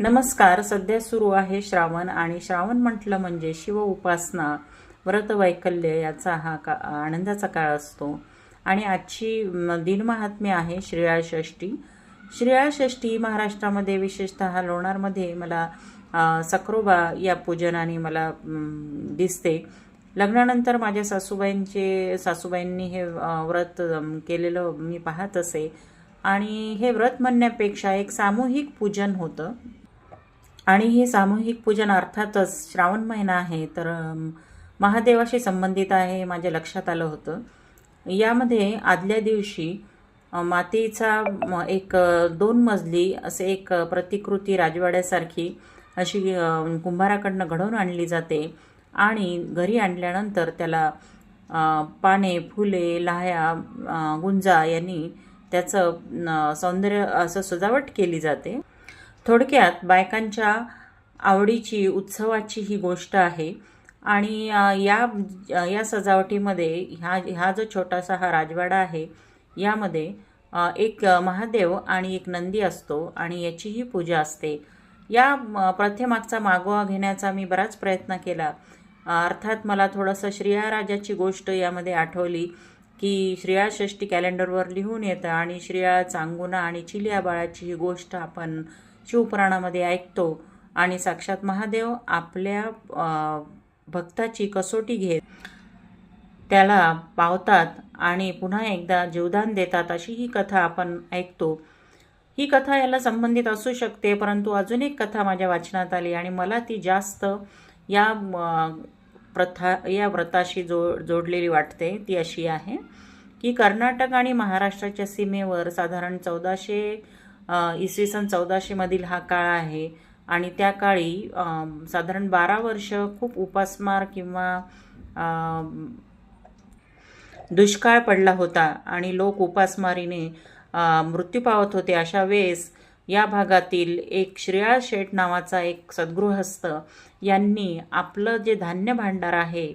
नमस्कार सध्या सुरू आहे श्रावण आणि श्रावण म्हटलं म्हणजे शिव उपासना व्रत वैकल्य याचा हा का आनंदाचा काळ असतो. आणि आजची दिनमहात्म्य आहे श्रेया षष्ठी. श्रेया षष्ठी महाराष्ट्रामध्ये विशेषतः लोणारमध्ये मला सक्रोबा या पूजनाने मला दिसते. लग्नानंतर माझ्या सासूबाईंचे सासूबाईंनी हे व्रत केलेलं मी पाहत असे. आणि हे व्रत म्हणण्यापेक्षा एक सामूहिक पूजन होतं. आणि हे सामूहिक पूजन अर्थातच श्रावण महिना आहे तर महादेवाशी संबंधित आहे हे माझ्या लक्षात आलं होतं. यामध्ये आदल्या दिवशी मातीचा एक दोन मजली असे एक प्रतिकृती राजवाड्यासारखी अशी कुंभाराकडनं घडवून आणली जाते आणि घरी आणल्यानंतर त्याला पाने फुले लाह्या गुंजा यांनी त्याचं सौंदर्य असं सजावट केली जाते. थोडक्यात बायकांच्या आवडीची उत्सवाची ही गोष्ट आहे. आणि या या सजावटीमध्ये ह्या हा जो छोटासा हा राजवाडा आहे यामध्ये एक महादेव आणि एक नंदी असतो आणि याचीही पूजा असते. या प्रथेमागचा मागोवा घेण्याचा मी बराच प्रयत्न केला. अर्थात मला थोडंसं श्रेयाराजाची गोष्ट यामध्ये आठवली की श्रेया षष्ठी कॅलेंडरवर लिहून येतं आणि श्रेया चांगुना आणि चिलिया बाळाची ही गोष्ट आपण शिवपुराणामध्ये ऐकतो आणि साक्षात महादेव आपल्या भक्ताची कसोटी घेत त्याला पावतात आणि पुन्हा एकदा जीवदान देतात अशी ही कथा आपण ऐकतो. ही कथा याला संबंधित असू शकते परंतु अजून एक कथा माझ्या वाचनात आली आणि मला ती जास्त या प्रथा या व्रताशी जो जोडलेली वाटते ती अशी आहे की कर्नाटक आणि महाराष्ट्राच्या सीमेवर साधारण चौदाशे इसवी सन चौदाशेमधील हा काळ आहे. आणि त्या काळी साधारण बारा वर्ष खूप उपासमार किंवा दुष्काळ पडला होता आणि लोक उपासमारीने मृत्यू पावत होते. अशा वेळेस या भागातील एक श्रेया शेठ नावाचा एक सद्गृहस्थ यांनी आपलं जे धान्य भांडार आहे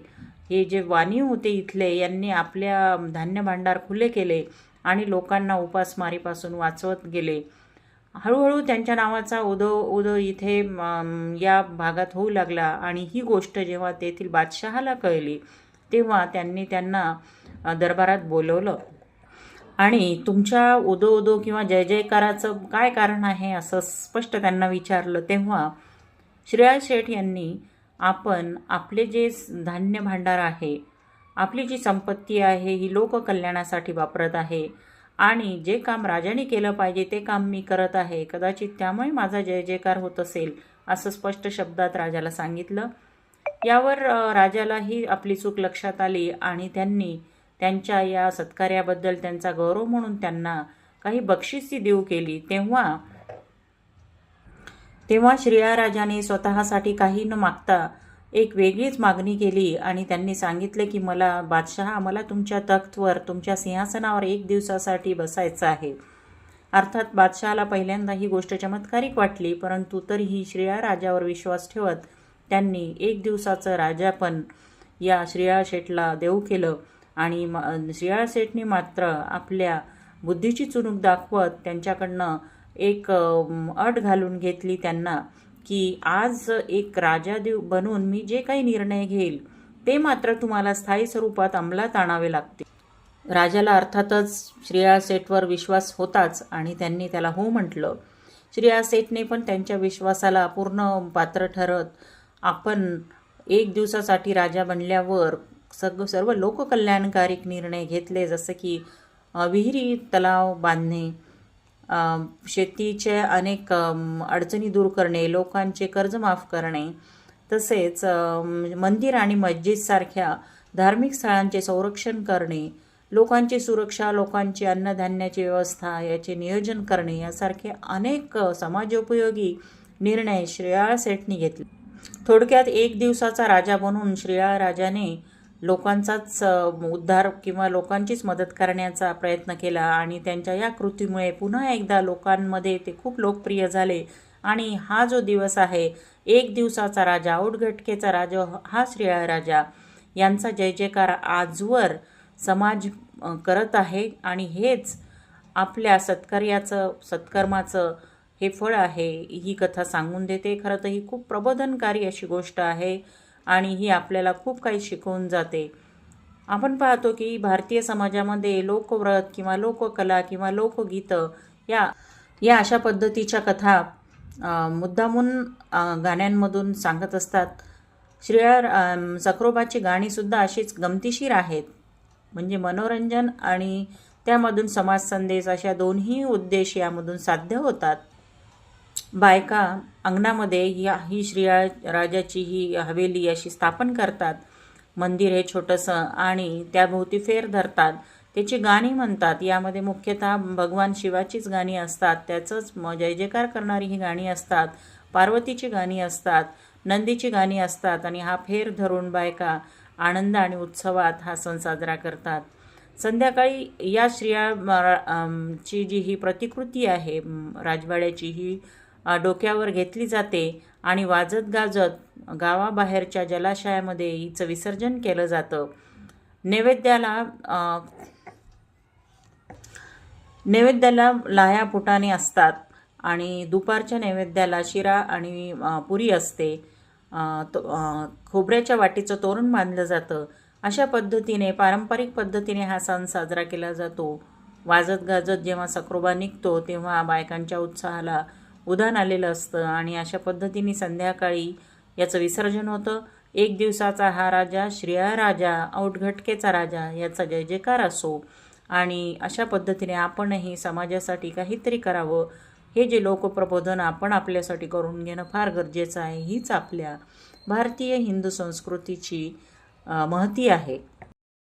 हे जे वाणी होते इथले यांनी आपल्या धान्य भांडार खुले केले आणि लोकांना उपासमारीपासून वाचवत गेले. हळूहळू त्यांच्या नावाचा उदो उदो इथे या भागात होऊ लागला. आणि ही गोष्ट जेव्हा तेथील बादशहाला कळली तेव्हा त्यांनी त्यांना दरबारात बोलवलं. आणि तुमच्या उदो उदो किंवा जय जयकाराचं काय कारण आहे असं स्पष्ट त्यांना विचारलं तेव्हा श्रेया शेठ यांनी आपण आपले जे धान्य भांडार आहे आपली जी संपत्ती आहे ही लोककल्याणासाठी वापरत आहे आणि जे काम राजाने केलं पाहिजे ते काम मी करत आहे. कदाचित त्यामुळे माझा जय जयकार होत असेल असं स्पष्ट शब्दात राजाला सांगितलं. यावर राजालाही आपली चूक लक्षात आली आणि त्यांनी त्यांच्या या सत्कार्याबद्दल त्यांचा गौरव म्हणून त्यांना काही बक्षिसी देऊ केली. तेव्हा तेव्हा श्रेयाराजाने स्वतःसाठी काही न मागता एक वेगळीच मागणी केली आणि त्यांनी सांगितले की मला बादशहा मला तुमच्या तख्तवर तुमच्या सिंहासनावर एक दिवसासाठी बसायचं आहे. अर्थात बादशहाला पहिल्यांदा ही गोष्ट चमत्कारिक वाटली परंतु तरीही श्रेया राजावर विश्वास ठेवत त्यांनी एक दिवसाचं राजापण या श्रेया शेठला देऊ केलं आणि म श्रेया शेठने मात्र आपल्या बुद्धीची चुणूक दाखवत त्यांच्याकडनं एक अट घालून घेतली त्यांना. की आज एक राजा देव बनून मी जे काही निर्णय घेईल ते मात्र तुम्हाला स्थायी स्वरूपात अंमलात आणावे लागते राजाला अर्थातच श्रेया सेठवर विश्वास होताच आणि त्यांनी त्याला हो म्हटलं. श्रेया सेठने पण त्यांच्या विश्वासाला पूर्ण पात्र ठरत आपण एक दिवसासाठी राजा बनल्यावर सग सर्व लोककल्याणकारी निर्णय घेतले जसं की विहिरी तलाव बांधणे शेतीचे अनेक अडचणी दूर करणे लोकांचे कर्ज माफ करणे तसेच मंदिर आणि मस्जिदसारख्या धार्मिक स्थळांचे संरक्षण करणे लोकांची सुरक्षा लोकांची अन्नधान्याची व्यवस्था याचे नियोजन करणे यासारखे अनेक समाजोपयोगी निर्णय श्रेयाळ सेठनी घेतले. थोडक्यात एक दिवसाचा राजा बनून श्रेयाळ राजाने लोकांचाच उद्धार किंवा लोकांचीच मदत करण्याचा प्रयत्न केला आणि त्यांच्या या कृतीमुळे पुन्हा एकदा लोकांमध्ये ते खूप लोकप्रिय झाले. आणि हा जो दिवस आहे एक दिवसाचा राजा औटघटकेचा राजा हा श्रेया राजा यांचा जय जयकार आजवर समाज करत आहे. आणि हेच आपल्या सत्कार्याचं सत्कर्माचं हे फळ आहे. ही कथा सांगून देते. खरं तर ही खूप प्रबोधनकारी अशी गोष्ट आहे. आणि ही आपल्याला खूप काही शिकवून जाते. आपण पाहतो की भारतीय समाजामध्ये लोकव्रत किंवा लोककला किंवा लोकगीतं या या अशा पद्धतीच्या कथा मुद्दामून गाण्यांमधून सांगत असतात. श्रेया सखरोबाची गाणीसुद्धा अशीच गमतीशीर आहेत. म्हणजे मनोरंजन आणि त्यामधून समाज संदेश अशा दोन्ही उद्देश यामधून साध्य होतात. बायका अंगणामध्ये या ही श्रीया राजाची ही हवेली अशी स्थापन करतात. मंदिर हे छोटंसं आणि त्याभोवती फेर धरतात. त्याची गाणी म्हणतात. यामध्ये मुख्यतः भगवान शिवाचीच गाणी असतात. त्याचंच म जय जयकार करणारी ही गाणी असतात. पार्वतीची गाणी असतात. नंदीची गाणी असतात. आणि हा फेर धरून बायका आनंद आणि उत्सवात हा सण साजरा करतात. संध्याकाळी या श्रिया ची जी ही प्रतिकृती आहे राजवाड्याची ही डोक्यावर घेतली जाते आणि वाजत गाजत गावाबाहेरच्या जलाशयामध्ये हिचं विसर्जन केलं जातं. नैवेद्याला नैवेद्याला लाह्या फुटाने असतात आणि दुपारच्या नैवेद्याला शिरा आणि पुरी असते. तो खोबऱ्याच्या वाटीचं तोरण बांधलं जातं. अशा पद्धतीने पारंपरिक पद्धतीने हा सण साजरा केला जातो. वाजत गाजत जेव्हा सक्रोबा निघतो तेव्हा बायकांच्या उत्साहाला उदान आलेलं असतं आणि अशा पद्धतीने संध्याकाळी याचं विसर्जन होतं. एक दिवसाचा हा राजा श्रेया राजा औटघटकेचा राजा याचा जय जयकार असो. आणि अशा पद्धतीने आपणही समाजासाठी काहीतरी करावं. हे जे लोकप्रबोधन आपण आपल्यासाठी करून घेणं फार गरजेचं आहे हीच आपल्या भारतीय हिंदू संस्कृतीची महती आहे.